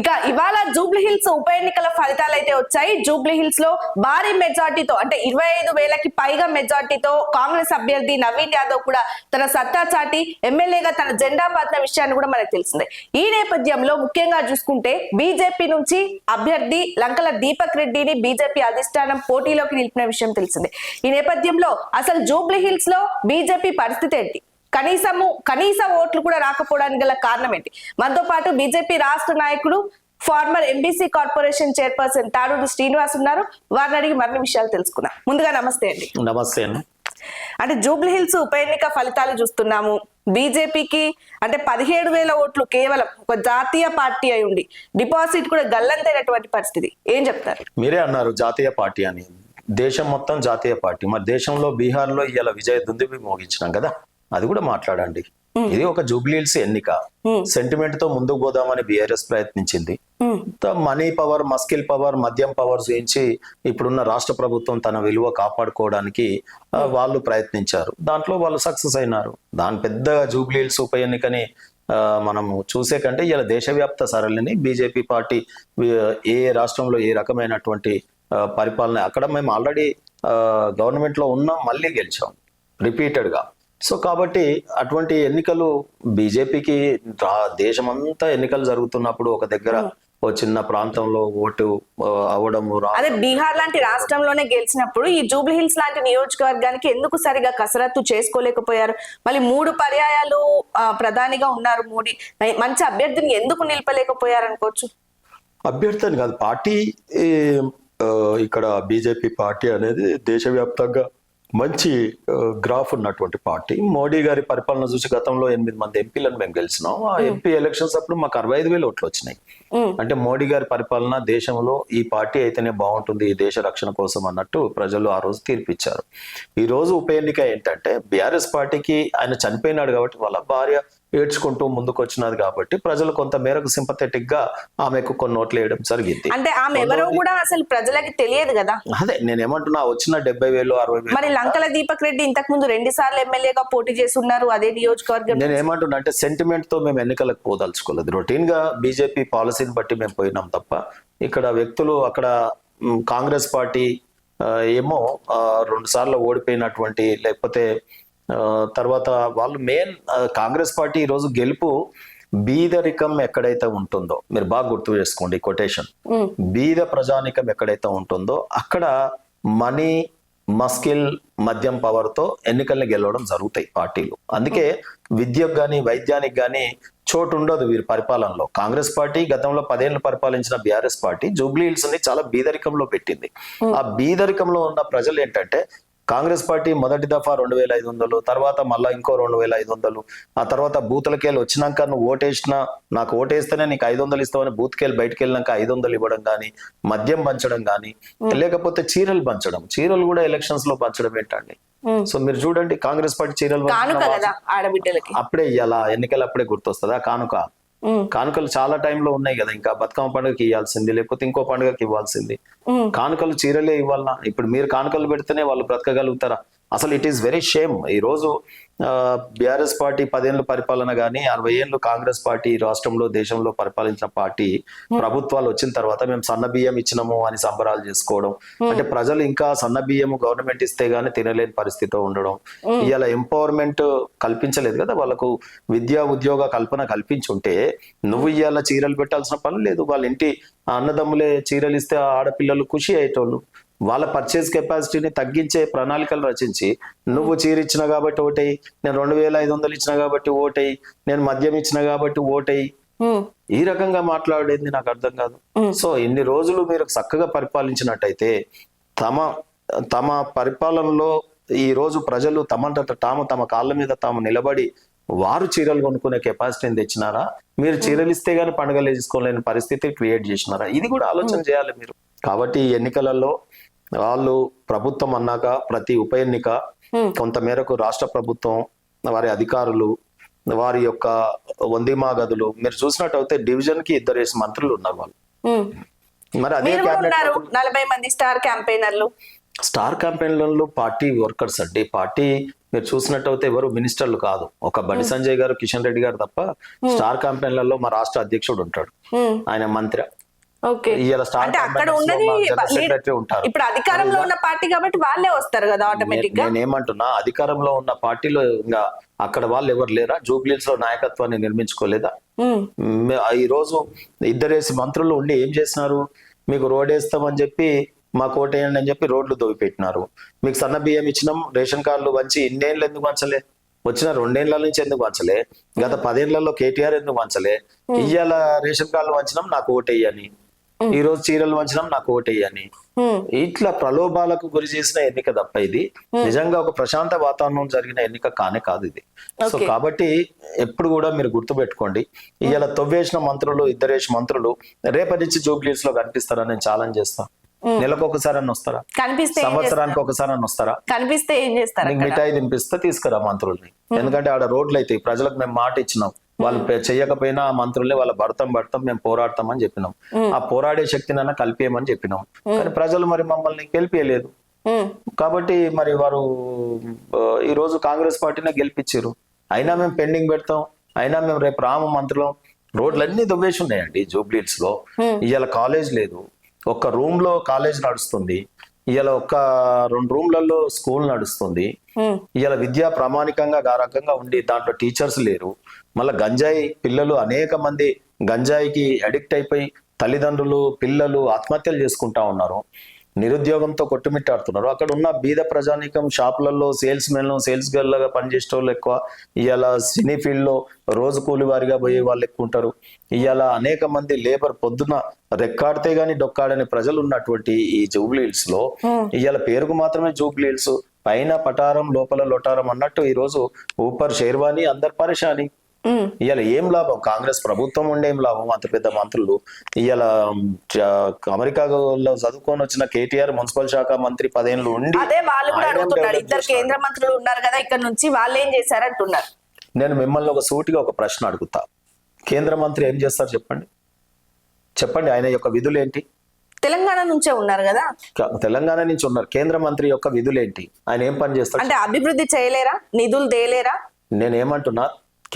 ఇక ఇవాళ Jubilee hills ఉప ఎన్నికల ఫలితాలు అయితే వచ్చాయి జూబ్లీహిల్స్లో భారీ మెజార్టీతో అంటే ఇరవై ఐదు వేలకి పైగా మెజార్టీతో కాంగ్రెస్ అభ్యర్థి నవీన్ యాదవ్ కూడా తన సత్తా చాటి ఎమ్మెల్యేగా తన జెండా పాతిన విషయాన్ని కూడా మనకు తెలిసిందే. ఈ నేపథ్యంలో ముఖ్యంగా చూసుకుంటే బీజేపీ నుంచి అభ్యర్థి లంకల దీపక్ రెడ్డిని బీజేపీ అధిష్టానం పోటీలోకి నిలిపిన విషయం తెలిసిందే. ఈ నేపథ్యంలో అసలు జూబ్లీహిల్స్లో బీజేపీ పరిస్థితి ఏంటి? కనీసము కనీస ఓట్లు కూడా రాకపోవడానికి గల కారణం ఏంటి మనతో పాటు బీజేపీ రాష్ట్ర నాయకుడు former MBC corporation chairperson Taduru Srinivas ఉన్నారు. వారిని అడిగి మరిన్ని విషయాలు తెలుసుకుందాం. ముందుగా నమస్తే అండి. నమస్తే అన్న అంటే జూబ్లీ హిల్స్ ఉప ఎన్నిక ఫలితాలు చూస్తున్నాము. బీజేపీకి అంటే పదిహేడు వేల ఓట్లు కేవలం ఒక జాతీయ పార్టీ అయి ఉండి డిపాజిట్ కూడా గల్లంతైనటువంటి పరిస్థితి. ఏం చెప్తారు? మీరే అన్నారు జాతీయ పార్టీ అని. దేశం మొత్తం జాతీయ పార్టీ. మరి దేశంలో బీహార్లో ఇవాళ విజయ దుందుబి మోగించినాం కదా. అది కూడా మాట్లాడండి. ఇది ఒక జూబ్లీహిల్స్ ఎన్నిక. సెంటిమెంట్తో ముందుకు పోదామని బీఆర్ఎస్ ప్రయత్నించింది. మనీ పవర్ మస్కిల్ పవర్ మద్యం పవర్ చూయించి ఇప్పుడున్న రాష్ట్ర ప్రభుత్వం తన విలువ కాపాడుకోవడానికి వాళ్ళు ప్రయత్నించారు. దాంట్లో వాళ్ళు సక్సెస్ అయినారు. దాని పెద్దగా జూబ్లీహిల్స్ ఉప ఎన్నికని మనము చూసే కంటే ఇలా దేశవ్యాప్త సరళిని బీజేపీ పార్టీ ఏ రాష్ట్రంలో ఏ రకమైనటువంటి పరిపాలన. అక్కడ మేము ఆల్రెడీ గవర్నమెంట్లో ఉన్నాం మళ్ళీ గెలిచాం. రిపీటెడ్గా. సో కాబట్టి అటువంటి ఎన్నికలు బీజేపీకి దేశమంతా ఎన్నికలు జరుగుతున్నప్పుడు ఒక దగ్గర ఓ చిన్న ప్రాంతంలో ఓటు రా అదే బీహార్ లాంటి రాష్ట్రంలోనే గెలిచినప్పుడు ఈ జూబ్లీ హిల్స్ లాంటి నియోజకవర్గానికి ఎందుకు సరిగా కసరత్తు చేసుకోలేకపోయారు? మళ్ళీ మూడు పర్యాయాలు ప్రధానిగా ఉన్నారు మోడీ. మంచి అభ్యర్థిని ఎందుకు నిలపలేకపోయారు అనుకోవచ్చు? అభ్యర్థి అని కాదు పార్టీ ఇక్కడ బీజేపీ పార్టీ అనేది దేశవ్యాప్తంగా మంచి గ్రాఫ్ ఉన్నటువంటి పార్టీ. మోడీ గారి పరిపాలన చూసి గతంలో ఎనిమిది మంది ఎంపీలను మేము గెలిచినాం. ఆ ఎంపీ ఎలక్షన్స్ అప్పుడు మాకు అరవై ఐదు వేలు ఓట్లు వచ్చినాయి. అంటే మోడీ గారి పరిపాలన దేశంలో ఈ పార్టీ అయితేనే బాగుంటుంది ఈ దేశ రక్షణ కోసం అన్నట్టు ప్రజలు ఆ రోజు తీర్పిచ్చారు. ఈ రోజు ఉప ఎన్నిక ఏంటంటే బీఆర్ఎస్ పార్టీకి ఆయన చనిపోయినాడు కాబట్టి వాళ్ళ భార్య ఏడ్చుకుంటూ ముందుకు వచ్చినది కాబట్టి ప్రజలు కొంత మేరకు సింపథెటిక్గా ఆమెకు కొన్ని ఓట్లు వేయడం జరిగింది. అంటే ఆమె ఎవరో కూడా అసలు ప్రజలకి తెలియదు కదా. అదే నేను ఏమంటున్నా వచ్చిన డెబ్బై వేలు అరవై వేలు. మరి లంకల దీపక్ రెడ్డి ఇంతకు ముందు రెండు సార్లు ఎమ్మెల్యేగా పోటీ చేసి ఉన్నారు అదే నియోజకవర్గం నేను ఏమంటున్నా అంటే సెంటిమెంట్తో మేము ఎన్నికలకు పోదలుచుకోలేదు. రొటీన్గా బీజేపీ పాలసీని బట్టి మేము పోయినాం తప్ప ఇక్కడ వ్యక్తులు అక్కడ కాంగ్రెస్ పార్టీ ఏమో రెండు సార్లు ఓడిపోయినటువంటి లేకపోతే తర్వాత వాళ్ళు మెయిన్ కాంగ్రెస్ పార్టీ ఈ రోజు గెలుపు బీదరికం ఎక్కడైతే ఉంటుందో మీరు బాగా గుర్తు చేసుకోండి కొటేషన్ బీద ప్రజానికం ఎక్కడైతే ఉంటుందో అక్కడ మనీ మస్కిల్ మద్యం పవర్తో ఎన్నికల్ని గెలవడం జరుగుతాయి పార్టీలు. అందుకే విద్యకు గాని వైద్యానికి గాని చోటు ఉండదు వీరి పరిపాలనలో. కాంగ్రెస్ పార్టీ గతంలో పదేళ్ళు పరిపాలించిన బీఆర్ఎస్ పార్టీ జూబ్లీ హిల్స్ని చాలా బీదరికంలో పెట్టింది. ఆ బీదరికంలో ఉన్న ప్రజలు ఏంటంటే కాంగ్రెస్ పార్టీ మొదటి దఫా రెండు వేల ఐదు వందలు తర్వాత మళ్ళా ఇంకో రెండు వేల ఐదు వందలు. ఆ తర్వాత బూతులకెళ్ళి వచ్చినాక నువ్వు ఓటేసినా నాకు ఓటేస్తేనే నీకు ఐదు వందలు ఇస్తామని బూత్కెళ్ళి బయటకు వెళ్ళినాక ఐదు వందలు ఇవ్వడం కానీ మద్యం పంచడం కానీ లేకపోతే చీరలు పంచడం. చీరలు కూడా ఎలక్షన్స్లో పంచడం ఏంటండి. సో మీరు చూడండి కాంగ్రెస్ పార్టీ చీరలు అప్పుడే ఇయ్యాలా? ఎన్నికలు అప్పుడే గుర్తొస్తుందా కానుక? కానుకలు చాలా టైంలో ఉన్నాయి కదా ఇంకా బతుకమ్మ పండుగకి ఇవ్వాల్సింది లేకపోతే ఇంకో పండుగకి ఇవ్వాల్సింది. కానుకలు చీరలే ఇవ్వాలనా? ఇప్పుడు మీరు కానుకలు పెడితేనే వాళ్ళు బ్రతకగలుగుతారా? అసలు ఇట్ ఈస్ వెరీ షేమ్ ఈ రోజు బిఆర్ఎస్ పార్టీ పదేళ్ళు పరిపాలన గానీ అరవై ఏళ్ళు కాంగ్రెస్ పార్టీ రాష్ట్రంలో దేశంలో పరిపాలించిన పార్టీ ప్రభుత్వాలు వచ్చిన తర్వాత మేము సన్న బియ్యం ఇచ్చినాము అని సంబరాలు చేసుకోవడం. అంటే ప్రజలు ఇంకా సన్న బియ్యం గవర్నమెంట్ ఇస్తే గానీ తినలేని పరిస్థితిలో ఉండడం. ఇవాళ ఎంపవర్మెంట్ కల్పించలేదు కదా వాళ్ళకు విద్యా ఉద్యోగ కల్పన కల్పించుంటే నువ్వు ఇవాళ చీరలు పెట్టాల్సిన పని లేదు. వాళ్ళ ఇంటి అన్నదమ్ములే చీరలు ఇస్తే ఆడపిల్లలు ఖుషి అయ్యేటోళ్ళు. వాళ్ళ పర్చేస్ కెపాసిటీని తగ్గించే ప్రణాళికలు రచించి నువ్వు చీర ఇచ్చిన కాబట్టి ఓటేయి నేను రెండు వేల ఐదు వందలు ఇచ్చిన కాబట్టి ఓటేయి నేను మద్యం ఇచ్చిన కాబట్టి ఓటేయి. ఉమ్, ఈ రకంగా మాట్లాడేది నాకు అర్థం కాదు. సో ఇన్ని రోజులు మీరు చక్కగా పరిపాలించినట్టయితే తమ తమ పరిపాలనలో ఈ రోజు ప్రజలు తమంతట తాము తమ కాళ్ళ మీద తాము నిలబడి వారు చీరలు కొనుక్కునే కెపాసిటీని తెచ్చినారా? మీరు చీరలు ఇస్తే గానీ పండుగలు వేసుకోలేని పరిస్థితి క్రియేట్ చేసినారా? ఇది కూడా ఆలోచన చేయాలి మీరు. కాబట్టి ఈ ఎన్నికలలో వాళ్ళు ప్రభుత్వం అన్నాక ప్రతి ఉప ఎన్నిక Hmm. కొంత మేరకు రాష్ట్ర ప్రభుత్వం వారి అధికారులు వారి యొక్క వందిమా గదులు. మీరు చూసినట్టయితే డివిజన్కి ఇద్దరు వేసి మంత్రులు ఉన్నారు వాళ్ళు. మరి అదే నలభై మంది స్టార్ క్యాంపెయినర్లు. స్టార్ క్యాంపెయిన్లలో పార్టీ వర్కర్స్ అండి. పార్టీ మీరు చూసినట్టయితే ఎవరు మినిస్టర్లు కాదు. ఒక బండి సంజయ్ గారు కిషన్ రెడ్డి గారు తప్ప స్టార్ కంపెనీలలో మా రాష్ట్ర అధ్యక్షుడు ఉంటాడు. ఆయన మంత్రి. ఇవాళ అక్కడ ఉన్నది ఇప్పుడు అధికారంలో ఉన్న పార్టీ కాబట్టి వాళ్ళే వస్తారు కదా ఆటోమేటిక్గా? నేనేమంటున్నా అధికారంలో ఉన్న పార్టీలో ఇంకా అక్కడ వాళ్ళు ఎవరు లేరా? జూబ్లీస్లో నాయకత్వాన్ని నిర్మించుకోలేదా? ఈ రోజు ఇద్దరేసి మంత్రులు ఉండి ఏం చేసినారు? మీకు రోడ్ వేస్తామని చెప్పి మా కోటేయండి అని చెప్పి రోడ్లు దొవిపెట్టినారు మీకు సన్న బియ్యం ఇచ్చినాం రేషన్ కార్డులు వంచి ఇన్నేళ్ళు ఎందుకు వంచలే వచ్చిన రెండేళ్ళ నుంచి ఎందుకు వంచలే గత పదేళ్ళలో కేటీఆర్ ఎందుకు వంచలే ఇయ్యాల రేషన్ కార్డులు వంచినాం నాకు ఓటేయని ఈ రోజు చీరలు వంచినాం నాకు ఓటేయని ఇట్లా ప్రలోభాలకు గురి చేసిన ఎన్నిక తప్ప ఇది. నిజంగా ఒక ప్రశాంత వాతావరణం జరిగిన ఎన్నిక కానే కాదు ఇది. సో. కాబట్టి ఎప్పుడు కూడా మీరు గుర్తు పెట్టుకోండి ఇవాళ తవ్వేసిన మంత్రులు ఇద్దరేసి మంత్రులు రేపటి నుంచి జూబ్లీస్లో కనిపిస్తారని నేను ఛాలెంజ్ చేస్తా. నెలకు ఒకసారి అని వస్తారా? కనిపిస్తే సంవత్సరానికి ఒకసారి అని వస్తారా? కనిపిస్తే ఏం చేస్తారు మిఠాయి తినిపిస్తే తీసుకురా మంత్రుల్ని. ఎందుకంటే ఆడ రోడ్లు అయితే ప్రజలకు మేము మాట ఇచ్చినాం. వాళ్ళు చెయ్యకపోయినా ఆ మంత్రుల్ని వాళ్ళ భర్తం భర్తం మేము పోరాడతాం అని చెప్పినాం ఆ పోరాడే శక్తినైనా కలిపేయమని చెప్పినాం. కానీ ప్రజలు మరి మమ్మల్ని గెలిపేయలేదు. కాబట్టి మరి వారు ఈ రోజు కాంగ్రెస్ పార్టీనే గెలిపించారు అయినా మేము పెండింగ్ పెడతాం. అయినా మేము రేపు రామ మంత్రులం రోడ్లన్నీ దువ్వేసి ఉన్నాయండి జూబ్లీట్స్లో ఇవాళ కాలేజ్ లేదు. ఒక్క రూమ్లో కాలేజ్ నడుస్తుంది. ఇవాళ ఒక్క రెండు రూమ్లలో స్కూల్ నడుస్తుంది. ఇవాళ విద్య ప్రామాణికంగా ఆ రకంగా ఉండి దాంట్లో టీచర్స్ లేరు. మళ్ళీ గంజాయి పిల్లలు అనేక మంది గంజాయికి అడిక్ట్ అయిపోయి తల్లిదండ్రులు పిల్లలు ఆత్మహత్యలు చేసుకుంటా ఉన్నారు. నిరుద్యోగంతో కొట్టుమిట్టాడుతున్నారు. అక్కడ ఉన్న బీద ప్రజానీకం షాపులలో సేల్స్ మెన్ సేల్స్ గర్ల్ లాగా పనిచేసే వాళ్ళు ఎక్కువ. ఇవాళ సినీ ఫీల్డ్లో రోజు కూలి వారిగా పోయే వాళ్ళు ఎక్కువ ఉంటారు. ఇవాళ అనేక మంది లేబర్ పొద్దున రెక్కాడితే గాని డొక్కాడని ప్రజలు ఉన్నటువంటి ఈ జూబ్లీ హిల్స్లో ఇవాళ పేరుకు మాత్రమే జూబ్లీ హిల్స్ పైన పటారం లోపల లొటారం అన్నట్టు ఈ రోజు ఊపర్ షేర్వాణి అందరు పరేషాని. ఇవాళ ఏం లాభం? కాంగ్రెస్ ప్రభుత్వం ఉండే ఏం లాభం? అంత పెద్ద మంత్రులు. ఇవాళ అమెరికాలో చదువుకొని వచ్చిన కేటీఆర్ మున్సిపల్ శాఖ మంత్రి పదేళ్ళు ఉండి అదే వాళ్ళు కూడా అడుగుతున్నారు. ఇద్దరు? కేంద్ర మంత్రులు ఉన్నారు కదా ఇక్కడ నుంచి వాళ్ళు ఏం చేశారు అంటున్నారు నేను మిమ్మల్ని ఒక సూటిగా ఒక ప్రశ్న అడుగుతా. కేంద్ర మంత్రి ఏం చేస్తారు చెప్పండి? చెప్పండి ఆయన యొక్క విధులు ఏంటి తెలంగాణ నుంచే ఉన్నారు కదా? తెలంగాణ నుంచి ఉన్నారు. కేంద్ర మంత్రి యొక్క విధులు ఏంటి ఆయన ఏం పని చేస్తాడు? అంటే అభివృద్ధి చేయలేరా? నిధులు తేలేరా? నేను ఏమంటున్నా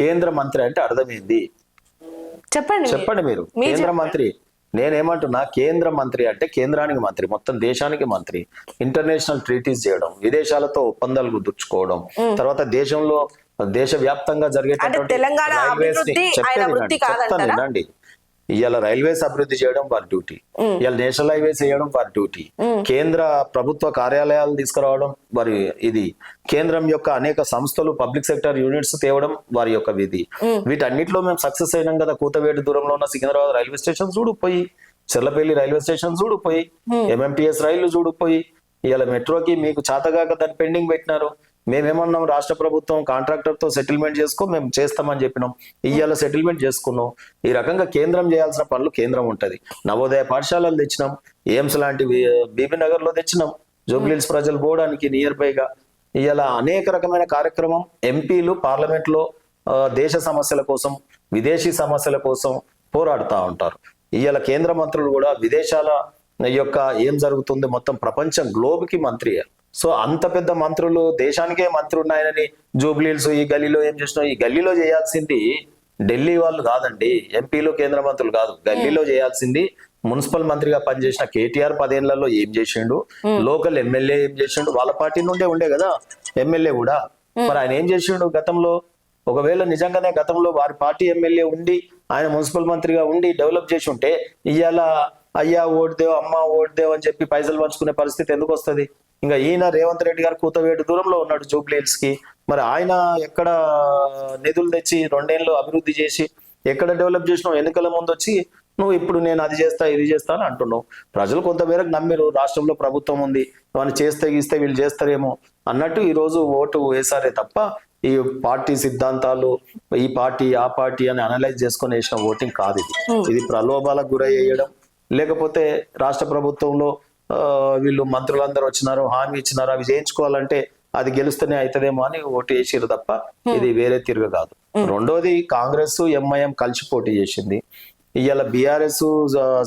కేంద్ర మంత్రి అంటే అర్థమైంది చెప్పండి. చెప్పండి మీరు కేంద్ర. మంత్రి నేనేమంటున్నా కేంద్ర మంత్రి అంటే కేంద్రానికి మంత్రి మొత్తం దేశానికి మంత్రి ఇంటర్నేషనల్ ట్రీటీస్ చేయడం విదేశాలతో ఒప్పందాలు కుదుర్చుకోవడం తర్వాత దేశంలో దేశ వ్యాప్తంగా జరిగేటటువంటి చెప్తాను? వినండి ఇవాళ రైల్వేస్ అభివృద్ధి చేయడం వారి డ్యూటీ. ఇవాళ నేషనల్ హైవేస్ వేయడం వారి డ్యూటీ. కేంద్ర ప్రభుత్వ కార్యాలయాలు తీసుకురావడం వారి ఇది. కేంద్రం యొక్క అనేక సంస్థలు పబ్లిక్ సెక్టర్ యూనిట్స్ తేవడం వారి యొక్క విధి. వీటన్నిటిలో మేము సక్సెస్ అయినాం కదా. కూతవేటు దూరంలో ఉన్న సికింద్రాబాద్ రైల్వే స్టేషన్ చూడు పోయి. చెర్లపల్లి రైల్వే స్టేషన్ చూడు పోయి. ఎంఎంటీఎస్ రైళ్ళు చూడు పోయి. ఇవాళ మెట్రోకి మీకు చాతగాక దాన్ని పెండింగ్ పెట్టినారు. మేమేమన్నాం రాష్ట్ర ప్రభుత్వం కాంట్రాక్టర్తో సెటిల్మెంట్ చేసుకో మేము చేస్తామని చెప్పినాం. ఇవాళ సెటిల్మెంట్ చేసుకున్నాం. ఈ రకంగా కేంద్రం చేయాల్సిన పనులు కేంద్రం ఉంటది. నవోదయ పాఠశాలలు తెచ్చినాం. ఎయిమ్స్ లాంటివి బీబీ నగర్లో తెచ్చినాం. జూబ్లీస్ ప్రజలు పోవడానికి నియర్ బైగా. ఇవాళ అనేక రకమైన కార్యక్రమం ఎంపీలు పార్లమెంట్లో దేశ సమస్యల కోసం విదేశీ సమస్యల కోసం పోరాడుతూ ఉంటారు. ఇవాళ కేంద్ర మంత్రులు కూడా విదేశాల యొక్క ఏం జరుగుతుంది మొత్తం ప్రపంచం గ్లోబ్కి మంత్రి సో అంత పెద్ద మంత్రులు దేశానికే మంత్రి ఉన్నాయని జూబ్లీల్స్ ఈ గల్లీలో ఏం చేసినా ఈ గల్లీలో చేయాల్సింది ఢిల్లీ వాళ్ళు కాదండి ఎంపీలు కేంద్ర మంత్రులు కాదు. గల్లీలో చేయాల్సింది మున్సిపల్ మంత్రిగా పనిచేసిన కేటీఆర్ పదేళ్ళలో ఏం చేసిండు? లోకల్ ఎమ్మెల్యే ఏం చేసిండు? వాళ్ళ పార్టీ నుండే ఉండే కదా ఎమ్మెల్యే కూడా. మరి ఆయన ఏం చేసిండు గతంలో? ఒకవేళ నిజంగానే గతంలో వారి పార్టీ ఎమ్మెల్యే ఉండి ఆయన మున్సిపల్ మంత్రిగా ఉండి డెవలప్ చేసి ఉంటే ఇవాళ అయ్యా ఓడిదేవ్ అమ్మ ఓడిదేవ్ అని చెప్పి పైసలు పంచుకునే పరిస్థితి ఎందుకు వస్తది? ఇంకా ఈయన రేవంత్ రెడ్డి గారు కూతవేటు దూరంలో ఉన్నాడు జూబ్లీ హిల్స్కి మరి ఆయన ఎక్కడ నిధులు తెచ్చి రెండేళ్ళు అభివృద్ధి చేసి ఎక్కడ డెవలప్ చేసినావు ఎన్నికల ముందు వచ్చి నువ్వు ఇప్పుడు నేను అది చేస్తా ఇది చేస్తా అని అంటున్నావు. ప్రజలు కొంతమేరకు నమ్మిరు రాష్ట్రంలో ప్రభుత్వం ఉంది వాళ్ళు చేస్తే గీస్తే వీళ్ళు చేస్తారేమో అన్నట్టు ఈ రోజు ఓటు వేసారే తప్ప ఈ పార్టీ సిద్ధాంతాలు ఈ పార్టీ ఆ పార్టీ అని అనలైజ్ చేసుకొని వేసిన ఓటింగ్ కాదు ఇది. ఇది ప్రలోభాలకు గురై వేయడం లేకపోతే రాష్ట్ర ప్రభుత్వంలో వీళ్ళు మంత్రులందరూ వచ్చినారు హామీ ఇచ్చినారు అవి చేయించుకోవాలంటే అది గెలుస్తూనే అవుతుందేమో అని ఓటు వేసిరు తప్ప ఇది వేరే తిరుగు కాదు. రెండోది కాంగ్రెస్ ఎంఐఎం కలిసి పోటీ చేసింది. ఇవాళ బీఆర్ఎస్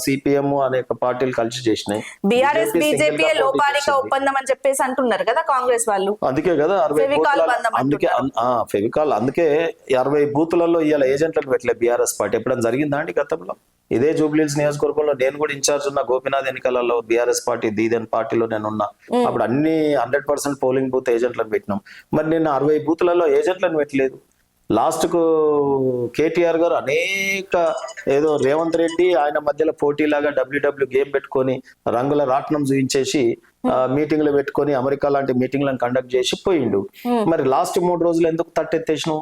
సిపిఎం అనేక పార్టీలు కలిసి చేసినాయి. బీఆర్ఎస్ బీజేపీ లోపాలిక. ఒప్పందం అని చెప్పేసి అంటున్నారు కదా కాంగ్రెస్ వాళ్ళు. అందుకే కదా అరవై అందుకే ఫెవికాల్. అందుకే అరవై బూతులలో ఇవాళ ఏజెంట్లను పెట్టలే బీఆర్ఎస్ పార్టీ. ఎప్పుడైనా జరిగిందా అండి గతంలో? ఇదే జూబ్లీహిల్స్ నియోజకవర్గంలో నేను కూడా ఇన్ఛార్జ్ ఉన్న గోపీనాథ్ ఎన్నికలలో బీఆర్ఎస్ పార్టీ దీదన్ పార్టీలో నేను ఉన్నా. అప్పుడు అన్ని హండ్రెడ్ పర్సెంట్ పోలింగ్ బూత్ ఏజెంట్లను పెట్టినాం. మరి నేను అరవై బూత్లలో ఏజెంట్లను పెట్టలేదు. లాస్ట్కు కేటీఆర్ గారు అనేక ఏదో రేవంత్ రెడ్డి ఆయన మధ్యలో పోటీలాగా డబ్ల్యూడబ్ల్యూ గేమ్ పెట్టుకొని రంగుల రాట్నం చూపించేసి మీటింగ్లు పెట్టుకొని అమెరికా లాంటి మీటింగ్లను కండక్ట్ చేసి పోయిండు. మరి లాస్ట్ మూడు రోజులు ఎందుకు తట్టెత్తేసినావు?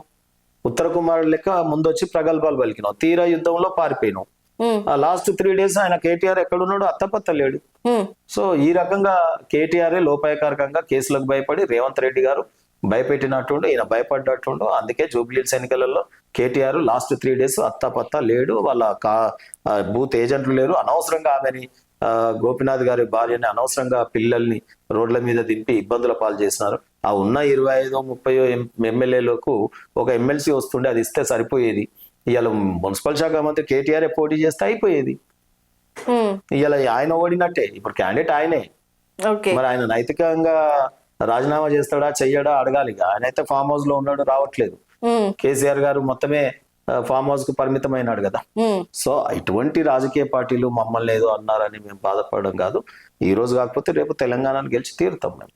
ఉత్తర కుమారుడు లెక్క ముందు వచ్చి ప్రగల్భాలు పలికినావు. తీరా యుద్ధంలో పారిపోయినావు. లాస్ట్ త్రీ డేస్ ఆయన కేటీఆర్ ఎక్కడున్నాడు అత్తపత్త లేడు సో ఈ రకంగా కేటీఆర్ లోపాయకారకంగా కేసులకు భయపడి రేవంత్ రెడ్డి గారు భయపెట్టినట్టుండు ఈయన భయపడ్డట్టుండు. అందుకే జూబ్లీహిల్స్ ఎన్నికలలో కేటీఆర్ లాస్ట్ త్రీ డేస్ అత్తాపత్తా లేడు. వాళ్ళ కా బూత్ ఏజెంట్లు లేరు. అనవసరంగా ఆమెని గోపినాథ్ గారి భార్యని అనవసరంగా పిల్లల్ని రోడ్ల మీద దింపి ఇబ్బందుల పాలు చేసినారు. ఆ ఉన్న ఇరవై ఐదో ముప్పై ఎమ్మెల్యేలకు ఒక ఎమ్మెల్సీ వస్తుండే అది ఇస్తే సరిపోయేది. ఇవాళ మున్సిపల్ శాఖ మంత్రి కేటీఆర్ పోటీ చేస్తే అయిపోయేది. ఇవాళ ఆయన ఓడినట్టే. ఇప్పుడు క్యాండిడేట్ ఆయనే. ఓకే. మరి ఆయన నైతికంగా రాజీనామా చేస్తాడా చెయ్యడా అడగాలి. ఆయన అయితే ఫామ్ హౌస్లో ఉన్నాడు రావట్లేదు. కేసీఆర్ గారు మొత్తమే ఫామ్ హౌస్కు పరిమితమైనాడు కదా. సో ఇటువంటి రాజకీయ పార్టీలు మమ్మల్ని ఏదో అన్నారని మేము బాధపడడం కాదు. ఈ రోజు కాకపోతే రేపు తెలంగాణను గెలిచి తీరుతాం మేము.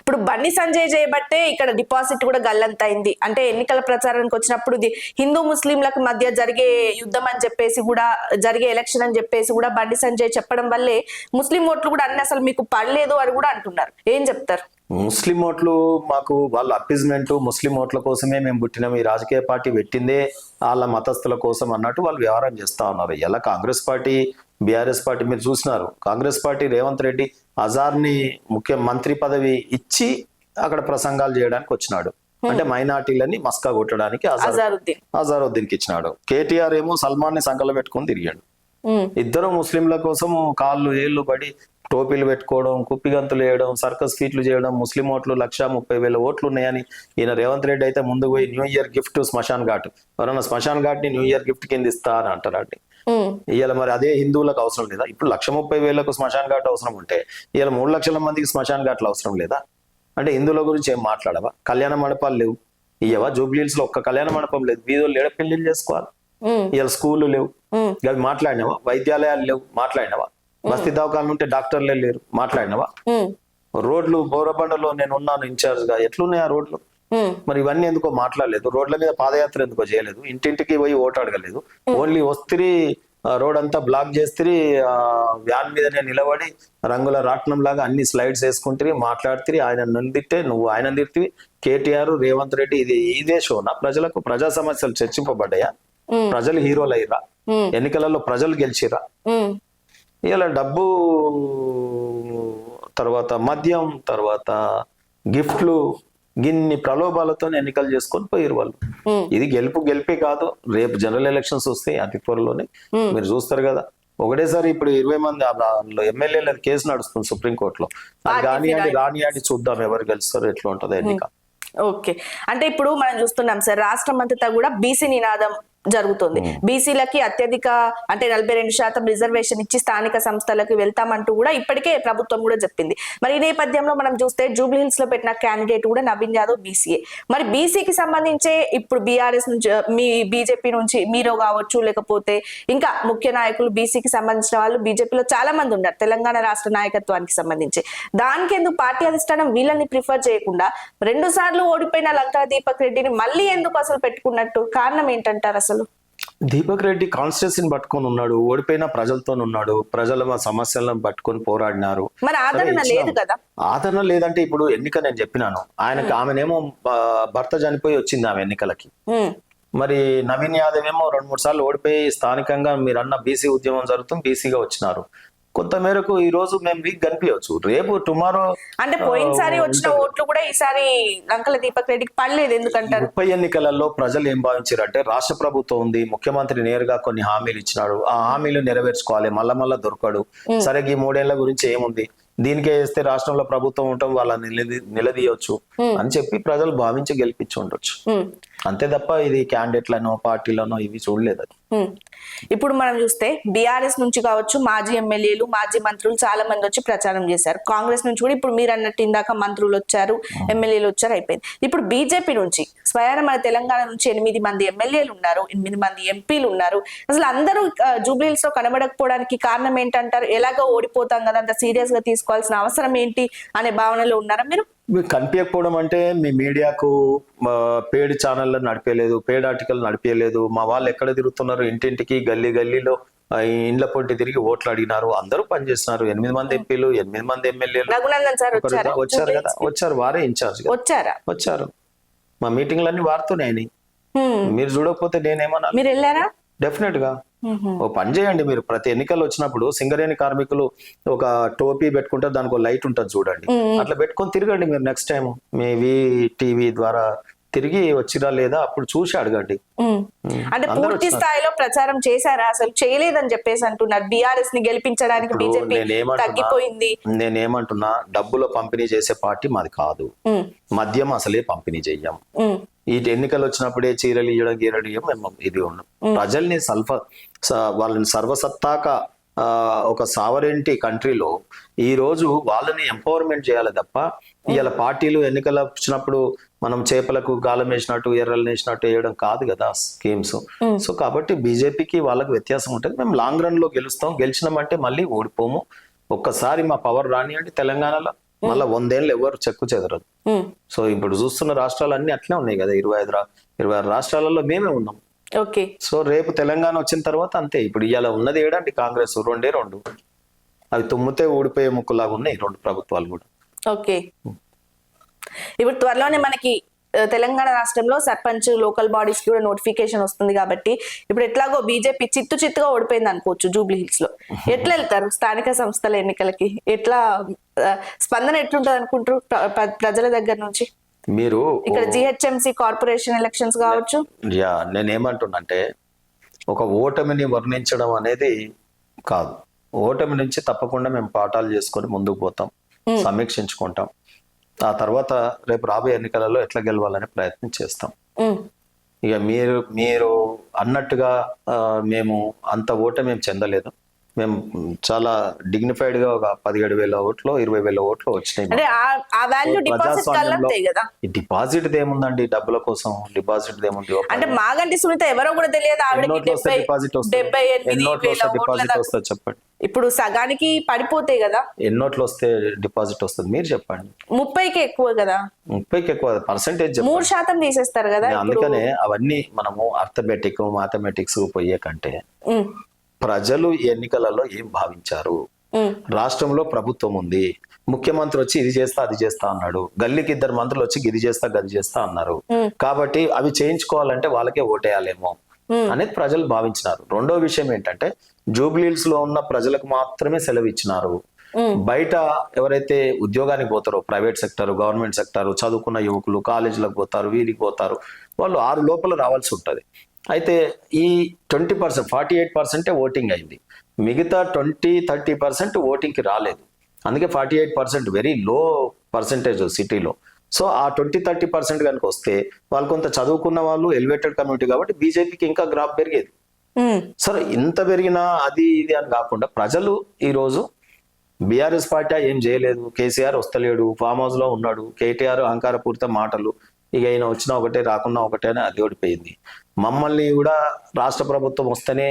ఇప్పుడు బండి సంజయ్ చేయబట్టే ఇక్కడ డిపాజిట్ కూడా గల్లంతైంది. అంటే ఎన్నికల ప్రచారానికి వచ్చినప్పుడు ఇది హిందూ ముస్లింలకు మధ్య జరిగే యుద్ధం అని చెప్పేసి కూడా జరిగే ఎలక్షన్ అని చెప్పేసి కూడా బండి సంజయ్ చెప్పడం వల్లే ముస్లిం ఓట్లు కూడా అన్ని అసలు మీకు పడలేదు అని కూడా అంటున్నారు. ఏం చెప్తారు? ముస్లిం ఓట్లు మాకు వాళ్ళ అప్పిజ్మెంట్ ముస్లిం ఓట్ల కోసమే మేము పుట్టినాం. ఈ రాజకీయ పార్టీ పెట్టిందే వాళ్ళ మతస్థుల కోసం అన్నట్టు వాళ్ళు వ్యవహారం చేస్తా ఉన్నారు. ఎలా కాంగ్రెస్ పార్టీ బీఆర్ఎస్ పార్టీ మీరు చూసినారు. కాంగ్రెస్ పార్టీ రేవంత్ రెడ్డి అజార్ని ముఖ్య మంత్రి పదవి ఇచ్చి అక్కడ ప్రసంగాలు చేయడానికి వచ్చినాడు. అంటే మైనార్టీలని మస్కా కొట్టడానికి అజార్ అజారుద్దీన్. అజారుద్దీన్కి ఇచ్చినాడు. కేటీఆర్ ఏమో సల్మాన్ని సంకల పెట్టుకొని తిరిగాడు. ఇద్దరు ముస్లింల కోసం కాళ్ళు ఏళ్ళు పడి టోపీలు పెట్టుకోవడం కుప్పిగంతులు వేయడం సర్కస్ ఫీట్లు చేయడం ముస్లిం ఓట్లు లక్ష ముప్పై వేల ఓట్లు ఉన్నాయని ఈయన రేవంత్ రెడ్డి అయితే ముందు పోయి న్యూ ఇయర్ గిఫ్ట్ శ్మశాన్ ఘాట్. ఎవరన్నా శ్మశాన్ ఘాట్ని న్యూ ఇయర్ గిఫ్ట్ కింద ఇస్తా అని అంటారండి ఇవాళ మరి అదే హిందువులకు అవసరం లేదా? ఇప్పుడు లక్ష ముప్పై వేలకు శ్మశాన్ ఘాట్ అవసరం ఉంటే ఇవాళ మూడు లక్షల మందికి శ్మశాన్ ఘాట్లు అవసరం లేదా? అంటే హిందువుల గురించి ఏం మాట్లాడవా? కళ్యాణ మండపాలు లేవు. ఇయ్యవా? జూబ్లీహిల్స్లో ఒక్క కళ్యాణ మండపం లేదు. బీదోళ్ళు ఏడ పెళ్ళిళ్ళు చేసుకోవాలి? ఇవాళ స్కూళ్ళు లేవు. అవి మాట్లాడినావా? వైద్యాలయాలు లేవు. మాట్లాడినావా? బస్తీ దవాఖాలు ఉంటే డాక్టర్లే లేరు. మాట్లాడినావా? రోడ్లు బోరబండలో నేను ఉన్నాను ఇన్ఛార్జ్గా ఎట్లున్నాయి ఆ రోడ్లు? మరి ఇవన్నీ ఎందుకో మాట్లాడలేదు. రోడ్ల మీద పాదయాత్ర ఎందుకో చేయలేదు. ఇంటింటికి పోయి ఓటు అడగలేదు. ఓన్లీ వస్తిరి రోడ్ అంతా బ్లాక్ చేస్తే వ్యాన్ మీదనే నిలబడి రంగుల రాట్నం లాగా అన్ని స్లైడ్స్ వేసుకుంటే మాట్లాడితే ఆయన నిందితే నువ్వు ఆయన తిరిగి కేటీఆర్ రేవంత్ రెడ్డి ఇది ఇదే షోనా ప్రజలకు ప్రజా సమస్యలు చర్చింపబడ్డాయా? ప్రజలు హీరోలు అయ్యారా ఎన్నికలలో ప్రజలు గెలిచిరా ఇలా డబ్బు తర్వాత మద్యం తర్వాత గిఫ్ట్లు గిన్ని ప్రలోభాలతో ఎన్నికలు చేసుకొని పోయారు వాళ్ళు. ఇది గెలుపు గెలిపే కాదు రేపు జనరల్ ఎలక్షన్స్ వస్తాయి అతి త్వరలోనే. మీరు చూస్తారు కదా ఒకటేసారి ఇప్పుడు ఇరవై మంది ఎమ్మెల్యేల కేసు నడుస్తుంది సుప్రీంకోర్టులో. కానివ్వండి రానియండి చూద్దాం ఎవరు గెలుస్తారో ఎట్లా ఉంటుందో ఎన్నిక. ఓకే. అంటే ఇప్పుడు మనం చూస్తున్నాం సార్ రాష్ట్రం అంతటా కూడా బీసీ నినాదం జరుగుతుంది. బీసీలకి అత్యధిక అంటే నలభై రెండు శాతం రిజర్వేషన్ ఇచ్చి స్థానిక సంస్థలకు వెళ్తామంటూ కూడా ఇప్పటికే ప్రభుత్వం కూడా చెప్పింది. మరి ఈ నేపథ్యంలో మనం చూస్తే జూబ్లీ హిల్స్లో పెట్టిన క్యాండిడేట్ కూడా నవీన్ యాదవ్ బీసీఏ మరి బీసీకి సంబంధించే ఇప్పుడు బీఆర్ఎస్ నుంచి మీ బీజేపీ నుంచి మీరు కావచ్చు లేకపోతే ఇంకా ముఖ్య నాయకులు బీసీకి సంబంధించిన వాళ్ళు బీజేపీలో చాలా మంది ఉన్నారు తెలంగాణ రాష్ట్ర నాయకత్వానికి సంబంధించి. దానికి ఎందుకు పార్టీ అధిష్టానం వీళ్ళని ప్రిఫర్ చేయకుండా రెండు సార్లు ఓడిపోయిన లంకా దీపక్ రెడ్డిని మళ్ళీ ఎందుకు అసలు పెట్టుకున్నట్టు కారణం ఏంటంటారు అసలు? దీపక్ రెడ్డి కాన్స్టిట్యూన్సీని పట్టుకొని ఉన్నాడు ఓడిపోయిన ప్రజలతో ఉన్నాడు ప్రజల సమస్యలను పట్టుకొని పోరాడినారు. ఆదరణ లేదంటే ఇప్పుడు ఎన్నిక నేను చెప్పినాను. ఆయనకి ఆమెనేమో భర్త చనిపోయి వచ్చింది ఆమె ఎన్నికలకి. మరి నవీన్ యాదవ్ ఏమో రెండు మూడు సార్లు ఓడిపోయి స్థానికంగా మీరు అన్న బీసీ ఉద్యమం జరుగుతుంది బీసీగా వచ్చినారు. కొంత మేరకు ఈ రోజు మేము వీక్ కనిపించవచ్చు. రేపు టుమారో అంటే పోయినసారి వచ్చిన ఓట్లు కూడా ఈసారి లంకల దీపక్ రెడ్డికి పడలేదు ఎందుకంటారు? ఉప ఎన్నికలలో ప్రజలు ఏం భావించారంటే రాష్ట్ర ప్రభుత్వం ఉంది ముఖ్యమంత్రి నేరుగా కొన్ని హామీలు ఇచ్చినాడు. ఆ హామీలు నెరవేర్చుకోవాలి మళ్ళా మళ్ళా దొరకడు. సరే ఈ మూడేళ్ళ గురించి ఏముంది? దీనికే వేస్తే రాష్ట్రంలో ప్రభుత్వం ఉండటం వాళ్ళని నిలదీ నిలదీయొచ్చు అని చెప్పి ప్రజలు భావించి గెలిపించి ఉండొచ్చు. అంతే తప్ప ఇది క్యాండిడేట్లనో పార్టీలనో ఇవి చూడలేదు. ఇప్పుడు మనం చూస్తే బీఆర్ఎస్ నుంచి కావచ్చు మాజీ ఎమ్మెల్యేలు మాజీ మంత్రులు చాలా మంది వచ్చి ప్రచారం చేశారు. కాంగ్రెస్ నుంచి కూడా ఇప్పుడు మీరు అన్నట్టు ఇందాక మంత్రులు వచ్చారు ఎమ్మెల్యేలు వచ్చారు అయిపోయింది. ఇప్పుడు బీజేపీ నుంచి స్వయాన మన తెలంగాణ నుంచి ఎనిమిది మంది ఎమ్మెల్యేలు ఉన్నారు ఎనిమిది మంది ఎంపీలు ఉన్నారు. అసలు అందరూ జూబ్లీహిల్స్లో కనబడకపోవడానికి కారణం ఏంటంటారు? ఎలాగో ఓడిపోతాం కదా అంత సీరియస్గా తీసుకోవాల్సిన అవసరం ఏంటి అనే భావనలో ఉన్నారా మీరు? కనిపించకపోవడం అంటే మీ మీడియాకు పేడ్ ఛానళ్ళు నడిపేయలేదు పేడ్ ఆర్టికల్ నడిపేయలేదు మా వాళ్ళు ఎక్కడ తిరుగుతున్నారు? ఇంటింటికి గల్లీ గల్లీలో ఇండ్ల పొంటి తిరిగి ఓట్లు అడిగినారు. అందరూ పనిచేస్తున్నారు. ఎనిమిది మంది ఎంపీలు ఎనిమిది మంది ఎమ్మెల్యేలు. వచ్చారా? కదా? వచ్చారు. వారే ఇన్ఛార్జ్ వచ్చారా? వచ్చారు. మా మీటింగ్లన్నీ వారితోనే అయినాయి. హ్మ్. మీరు చూడకపోతే నేనేమన్నా మీరు వెళ్ళారా? డెఫినెట్గా. ఓ పని చేయండి మీరు. ప్రతి ఎన్నికలు వచ్చినప్పుడు సింగరేణి కార్మికులు ఒక టోపీ పెట్టుకుంటే దానికి లైట్ ఉంటుంది చూడండి. అట్లా పెట్టుకొని తిరగండి మీరు నెక్స్ట్ టైం మీ టీవీ ద్వారా తిరిగి వచ్చిరా లేదా అప్పుడు చూసి అడగండి. అంటే పూర్తి స్థాయిలో ప్రచారం చేశారా? అసలు చేయలేదని చెప్పేసి అంటున్నారు. బీఆర్ఎస్ని గెలిపించడానికి బీజేపీ తగ్గిపోయింది. నేనేమంటున్నా డబ్బుల పంపిణీ చేసే పార్టీ మాది కాదు. మద్యం అసలే పంపిణీ చెయ్యం. ఈ ఎన్నికలు వచ్చినప్పుడే చీరలు ఇవ్వడం గీరలు ఇవ్వడం మేము ఇది ఉన్నాం. ప్రజల్ని సల్ఫ వాళ్ళని సర్వసత్తాక ఒక సావరెంటి కంట్రీలో ఈ రోజు వాళ్ళని ఎంపవర్మెంట్ చేయాలి తప్ప ఇవాళ పార్టీలు ఎన్నికలు వచ్చినప్పుడు మనం చేపలకు గాలం వేసినట్టు ఎర్రలు వేసినట్టు వేయడం కాదు కదా స్కీమ్స్. సో కాబట్టి బీజేపీకి వాళ్ళకి వ్యత్యాసం ఉంటుంది. మేము లాంగ్ రన్లో గెలుస్తాం. గెలిచినామంటే మళ్ళీ ఓడిపోము. ఒక్కసారి మా పవర్ రానియండి తెలంగాణలో. మళ్ళీ వందేళ్ళు ఎవరు చెక్కు చెదరదు. సో ఇప్పుడు చూస్తున్న రాష్ట్రాలు అన్ని అట్లే ఉన్నాయి కదా ఇరవై ఐదు ఇరవై ఆరు రాష్ట్రాలలో మేమే ఉన్నాం. ఓకే. సో రేపు తెలంగాణ వచ్చిన తర్వాత అంతే ఇప్పుడు ఇవాళ ఉన్నది ఏడండి కాంగ్రెస్ రెండే రెండు. అవి తుమ్మితే ఊడిపోయే ముక్కులాగా ఉన్నాయి రెండు ప్రభుత్వాలు కూడా. ఓకే. ఇప్పుడు త్వరలోనే మనకి తెలంగాణ రాష్ట్రంలో సర్పంచ్ లోకల్ బాడీస్కి కూడా నోటిఫికేషన్ వస్తుంది కాబట్టి ఇప్పుడు ఎట్లాగో బీజేపీ చిత్తు చిత్తుగా ఓడిపోయింది అనుకోవచ్చు జూబ్లీ హిల్స్లో. ఎట్లా వెళ్తారు స్థానిక సంస్థల ఎన్నికలకి? ఎట్లా స్పందన ఎట్లుంటది అనుకుంటారు ప్ర- ప్ర- ప్రజల దగ్గర నుంచి? మీరు ఇక్కడ జిహెచ్ఎంసీ కార్పొరేషన్ ఎలక్షన్స్ కావచ్చు? యా నేనేమంటున్నంటే ఒక ఓటమిని వర్ణించడం అనేది కాదు. ఓటమి నుంచి తప్పకుండా మేము పాఠాలు చేసుకొని ముందుకు పోతాం సమీక్షించుకుంటాం. ఆ తర్వాత రేపు రాబోయే ఎన్నికలలో ఎట్లా గెలవాలనే ప్రయత్నం చేస్తాం. ఇక మీరు మీరు అన్నట్టుగా మేము అంత ఓట మేము చెందలేదు. మేము చాలా డిగ్నిఫైడ్గా ఒక పదిహేడు వేల ఓట్లు ఇరవై వేల ఓట్లు వచ్చినాయి డిపాజిట్ ఏముందండి డబ్బుల కోసం డిపాజిట్ ఏముంది అంటే మాగంటి సునీత ఎవరో కూడా తెలియదు డిపాజిట్ డిపాజిట్. వస్తుంది. చెప్పండి. ఇప్పుడు సగానికి పడిపోతాయి కదా? ఎన్నోట్లు వస్తే డిపాజిట్ వస్తుంది? మీరు చెప్పండి. ముప్పైకి ఎక్కువ కదా? ముప్పైకి ఎక్కువ పర్సంటేజ్ మూడు శాతం తీసేస్తారు కదా అందుకనే అవన్నీ మనము అర్థమెటిక్ మ్యాథమెటిక్స్ పోయే కంటే ప్రజలు ఎన్నికలలో ఏం భావించారు? రాష్ట్రంలో ప్రభుత్వం ఉంది. ముఖ్యమంత్రి వచ్చి ఇది చేస్తా అది చేస్తా అన్నాడు. గల్లీకి ఇద్దరు మంత్రులు వచ్చి ఇది చేస్తా గది చేస్తా అన్నారు. కాబట్టి అవి చేయించుకోవాలంటే వాళ్ళకే ఓటేయాలేమో. అనేది ప్రజలు భావించినారు. రెండో విషయం ఏంటంటే జూబ్లీహిల్స్లో ఉన్న ప్రజలకు మాత్రమే సెలవు ఇచ్చినారు. బయట ఎవరైతే ఉద్యోగానికి పోతారో ప్రైవేట్ సెక్టర్ గవర్నమెంట్ సెక్టర్ చదువుకున్న యువకులు కాలేజీలకు పోతారు వీరికి పోతారు వాళ్ళు ఆరు లోపల రావాల్సి ఉంటుంది. అయితే ఈ ట్వంటీ పర్సెంట్ ఫార్టీ ఎయిట్ పర్సెంటే ఓటింగ్ అయింది. మిగతా ట్వంటీ థర్టీ పర్సెంట్ ఓటింగ్కి రాలేదు. అందుకే forty eight percent very low percentage సిటీలో. సో ఆ ట్వంటీ థర్టీ పర్సెంట్ కనుక వస్తే వాళ్ళు కొంత చదువుకున్న వాళ్ళు ఎలివేటెడ్ కమ్యూనిటీ కాబట్టి బీజేపీకి ఇంకా గ్రాఫ్ పెరిగేది. సరే ఇంత పెరిగినా అది ఇది అని కాకుండా ప్రజలు ఈరోజు బీఆర్ఎస్ పార్టీ ఏం చేయలేదు. కేసీఆర్ వస్తలేడు ఫామ్ హౌస్లో ఉన్నాడు కేటీఆర్ అహంకారపూరిత మాటలు ఇక ఈయన వచ్చినా ఒకటే రాకున్నా ఒకటే అని అది ఓడిపోయింది. మమ్మల్ని కూడా రాష్ట్ర ప్రభుత్వం వస్తేనే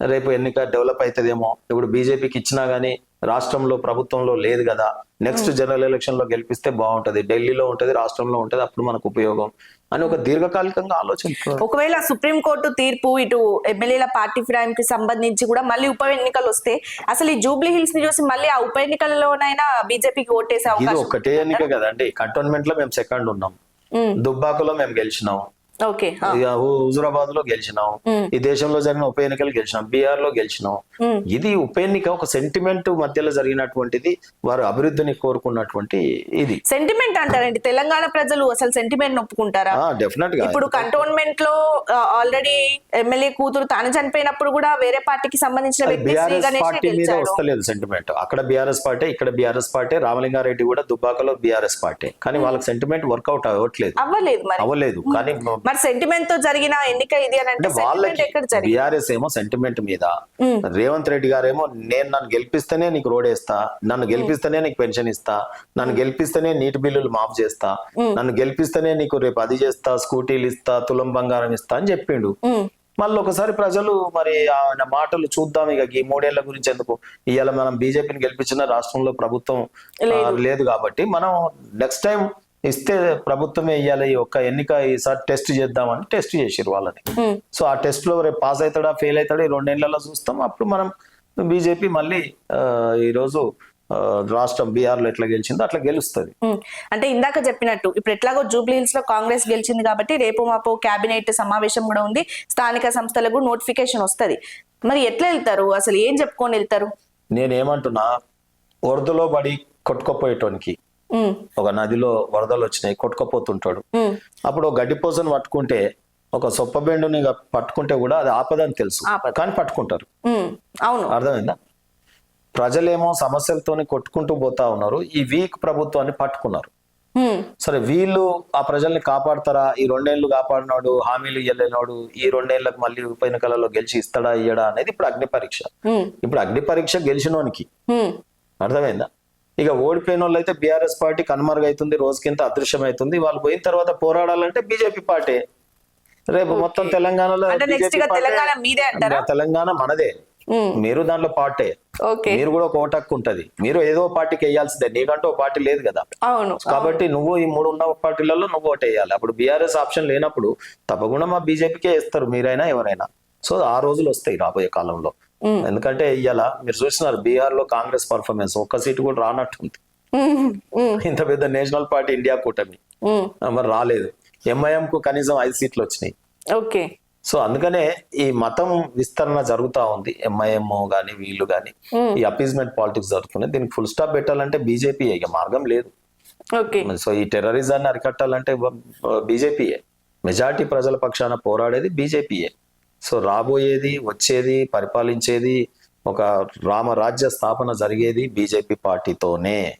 రేపు ఎన్నిక డెవలప్ అవుతుందేమో ఇప్పుడు బీజేపీకి ఇచ్చినా గానీ రాష్ట్రంలో ప్రభుత్వంలో లేదు కదా. నెక్స్ట్ జనరల్ ఎలక్షన్లో గెలిపిస్తే బాగుంటది. ఢిల్లీలో ఉంటది రాష్ట్రంలో ఉంటది అప్పుడు మనకు ఉపయోగం అని ఒక దీర్ఘకాలికంగా ఆలోచించారు ఒకవేళ సుప్రీంకోర్టు తీర్పు ఇటు ఎమ్మెల్యేల పార్టీ ఫిరాయింపు కి సంబంధించి కూడా మళ్ళీ ఉప ఎన్నికలు వస్తే అసలు ఈ జూబ్లీ హిల్స్ని చూసి మళ్ళీ ఆ ఉప ఎన్నికల్లోనైనా బీజేపీకి ఓటేసే అవకాశం ఒక్కటే ఎన్నిక కదండి. కంటోన్మెంట్లో మేము సెకండ్ ఉన్నాం. ఉమ్, దుబ్బాకలో మేము గెలిచినాం. హుజురాబాద్లో గెలిచినాం. ఈ దేశంలో జరిగిన ఉప ఎన్నికలు గెలిచినాం. బీహార్లో గెలిచినాం ఇది ఉప ఎన్నిక ఒక సెంటిమెంట్ మధ్యలో జరిగినటువంటిది వారు అభివృద్ధిని కోరుకున్నటువంటి ఇది. సెంటిమెంట్ అంటారండి. తెలంగాణ ప్రజలు అసలు సెంటిమెంట్ ఒప్పుకుంటారా డెఫినెట్గా. ఇప్పుడు కంటోన్మెంట్లో ఆల్రెడీ ఎమ్మెల్యే కూతురు తాను చనిపోయినప్పుడు కూడా వేరే పార్టీకి సంబంధించిన బీఆర్ఎస్ పార్టీ మీద వస్తలేదు సెంటిమెంట్ అక్కడ బీఆర్ఎస్ పార్టీ ఇక్కడ బీఆర్ఎస్ పార్టీ రామలింగారెడ్డి కూడా దుబ్బాకలో బీఆర్ఎస్ పార్టీ. కానీ వాళ్ళకి సెంటిమెంట్ వర్కౌట్ అవ్వట్లేదు. అవ్వలేదు అవ్వలేదు. కానీ మరి సెంటిమెంట్తో జరిగిన ఎన్నిక ఇది అని అంటే వాళ్ళకి బీఆర్ఎస్ ఏమో సెంటిమెంట్ మీద. రేవంత్ రెడ్డి గారేమో నేను నన్ను గెలిపిస్తేనే నీకు రోడ్ వేస్తా నన్ను గెలిపిస్తేనే నీకు పెన్షన్ ఇస్తా నన్ను గెలిపిస్తేనే నీటి బిల్లులు మాఫ్ చేస్తా నన్ను గెలిపిస్తేనే నీకు రేపు అది చేస్తా స్కూటీలు ఇస్తా తులం బంగారం ఇస్తా అని చెప్పిండు. మళ్ళీ ఒకసారి ప్రజలు మరి ఆయన మాటలు చూద్దాం ఇక ఈ మూడేళ్ళ గురించి ఎందుకు? ఇవాళ మనం బీజేపీని గెలిపించిన రాష్ట్రంలో ప్రభుత్వం లేదు. కాబట్టి మనం నెక్స్ట్ టైం ఇస్తే ప్రభుత్వమే ఇవ్వాలి ఒక్క ఎన్నిక ఈసారి టెస్ట్ చేద్దామని టెస్ట్ చేసిరు వాళ్ళని. సో ఆ టెస్ట్లో రేపు పాస్ అవుతాడా ఫెయిల్ అవుతాడా ఈ రెండేళ్ళలో చూస్తాం. అప్పుడు మనం బీజేపీ మళ్ళీ ఈరోజు రాష్ట్రం బీహార్లో ఎట్లా గెలిచిందో అట్లా గెలుస్తుంది. అంటే ఇందాక చెప్పినట్టు ఇప్పుడు ఎట్లాగో జూబ్లీ హిల్స్లో కాంగ్రెస్ గెలిచింది కాబట్టి రేపు మాపు కేబినెట్ సమావేశం కూడా ఉంది. స్థానిక సంస్థలకు నోటిఫికేషన్ వస్తది. మరి ఎట్లా వెళ్తారు? అసలు ఏం చెప్పుకొని వెళ్తారు? నేనేమంటున్నా వరదలో పడి కొట్టుకోపోయేటోనికి ఒక నదిలో వరదలు వచ్చినాయి కొట్టుకోపోతుంటాడు. అప్పుడు ఒక గడ్డి పూసను పట్టుకుంటే ఒక సొప్పబెండుని పట్టుకుంటే కూడా అది ఆపదని తెలుసు. కానీ పట్టుకుంటారు. అవును. అర్థమైందా? ప్రజలేమో సమస్యలతోని కొట్టుకుంటూ పోతా ఉన్నారు. ఈ వీక్ ప్రభుత్వాన్ని పట్టుకున్నారు. సరే వీళ్ళు ఆ ప్రజల్ని కాపాడతారా? ఈ రెండేళ్ళు కాపాడినాడు హామీలు ఇయ్యలేనాడు ఈ రెండేళ్ళకు మళ్ళీ ఉప ఎన్నికలలో గెలిచి ఇస్తాడా ఇయ్యడా అనేది ఇప్పుడు అగ్ని పరీక్ష ఇప్పుడు అగ్ని పరీక్ష గెలిచినోనికి అర్థమైందా? ఇక ఓడిపోయిన వాళ్ళు అయితే బీఆర్ఎస్ పార్టీ కనుమరుగైతుంది రోజుకింత అదృశ్యం అవుతుంది వాళ్ళు పోయిన తర్వాత పోరాడాలంటే బీజేపీ పార్టీ. రేపు మొత్తం తెలంగాణలో తెలంగాణ మనదే. మీరు దాంట్లో పార్టీ. మీరు కూడా ఒక ఓటక్కు ఉంటది. మీరు ఏదో పార్టీకి వేయాల్సిందే. నీకంటూ ఒక పార్టీ లేదు కదా. కాబట్టి నువ్వు ఈ మూడు ఉన్న పార్టీలలో నువ్వు ఓటు వేయాలి. అప్పుడు బీఆర్ఎస్ ఆప్షన్ లేనప్పుడు తప్పకుండా మా బీజేపీకే ఇస్తారు మీరైనా ఎవరైనా. సో ఆ రోజులు వస్తాయి రాబోయే కాలంలో. ఎందుకంటే ఇవాళ మీరు చూస్తున్నారు బీహార్లో కాంగ్రెస్ పర్ఫార్మెన్స్ ఒక్క సీటు కూడా రానట్టుంది. ఇంత పెద్ద నేషనల్ పార్టీ ఇండియా కూటమి. మరి రాలేదు. ఎంఐఎం కు కనీసం ఐదు సీట్లు వచ్చినాయి. ఓకే. సో అందుకనే ఈ మతం విస్తరణ జరుగుతా ఉంది. ఎంఐఎం గాని వీళ్ళు గాని. ఈ అపీజ్మెంట్ పాలిటిక్స్ జరుగుతున్నాయి. దీనికి ఫుల్ స్టాప్ పెట్టాలంటే బీజేపీ ఇక మార్గం లేదు. సో ఈ టెర్రరిజాన్ని అరికట్టాలంటే బీజేపీయే మెజారిటీ ప్రజల పక్షాన పోరాడేది బీజేపీయే సో రాబోయేది వచ్చేది పరిపాలించేది ఒక రామరాజ్య స్థాపన జరిగేది బీజేపీ పార్టీతోనే.